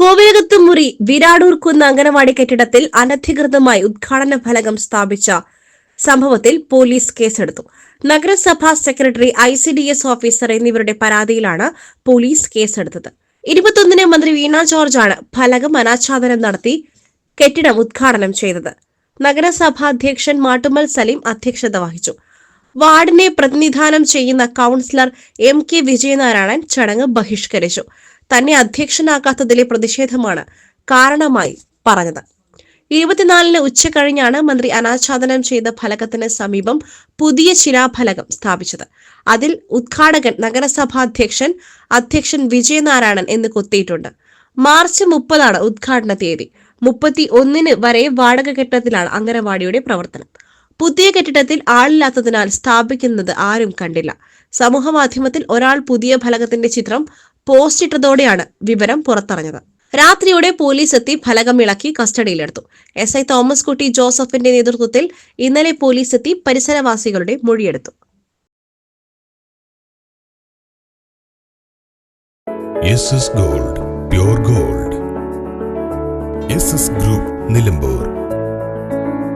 രാത്രി വിരാടൂർ കുന്ന് അംഗനവാടി കെട്ടിടത്തിൽ അനധികൃതമായി ഉദ്ഘാടന ഫലകം സ്ഥാപിച്ച സംഭവത്തിൽ പോലീസ് കേസെടുത്തു. നഗരസഭാ secretary I C D S officer എന്നിവരുടെ പരാതിയിലാണ് പോലീസ് കേസെടുത്തത്. ഇരുപത്തൊന്നിന് മന്ത്രി വീണ ജോർജാണ് ഫലകം അനാച്ഛാദനം നടത്തി കെട്ടിടം ഉദ്ഘാടനം ചെയ്തത്. നഗരസഭാ അധ്യക്ഷൻ മാട്ടുമൽ സലീം അധ്യക്ഷത വഹിച്ചു. വാർഡിനെ പ്രതിനിധാനം ചെയ്യുന്ന കൗൺസിലർ എം കെ വിജയനാരായണൻ ചടങ്ങ് ബഹിഷ്കരിച്ചു. തന്നെ അധ്യക്ഷനാകാത്തതിലെ പ്രതിഷേധമാണ് കാരണമായി പറഞ്ഞത്. ഇരുപത്തിനാലിന് ഉച്ച കഴിഞ്ഞാണ് മന്ത്രി അനാച്ഛാദനം ചെയ്ത ഫലകത്തിന് സമീപം പുതിയ ശിലാഫലകം സ്ഥാപിച്ചത്. അതിൽ ഉദ്ഘാടകൻ നഗരസഭാധ്യക്ഷൻ അധ്യക്ഷൻ വിജയനാരായണൻ എന്ന് കൊത്തിയിട്ടുണ്ട്. മാർച്ച് മുപ്പതാണ് ഉദ്ഘാടന തീയതി. മുപ്പത്തി ഒന്നിന് വരെ വാടക കെട്ടിടത്തിലാണ് അംഗനവാടിയുടെ പ്രവർത്തനം. പുതിയ കെട്ടിടത്തിൽ ആളില്ലാത്തതിനാൽ സ്ഥാപിക്കുന്നത് ആരും കണ്ടില്ല. സമൂഹ മാധ്യമത്തിൽ ഒരാൾ പുതിയ ഫലകത്തിന്റെ ചിത്രം പോസ്റ്റ് ഇട്ടതോടെയാണ് വിവരം പുറത്തറിഞ്ഞത്. രാത്രിയോടെ പോലീസ് എത്തി ഫലകം ഇളക്കി കസ്റ്റഡിയിലെടുത്തു. എസ് ഐ തോമസ് കുട്ടി ജോസഫിന്റെ നേതൃത്വത്തിൽ ഇന്നലെ പോലീസ് എത്തി പരിസരവാസികളുടെ മൊഴിയെടുത്തു. Gold gold group Nilambur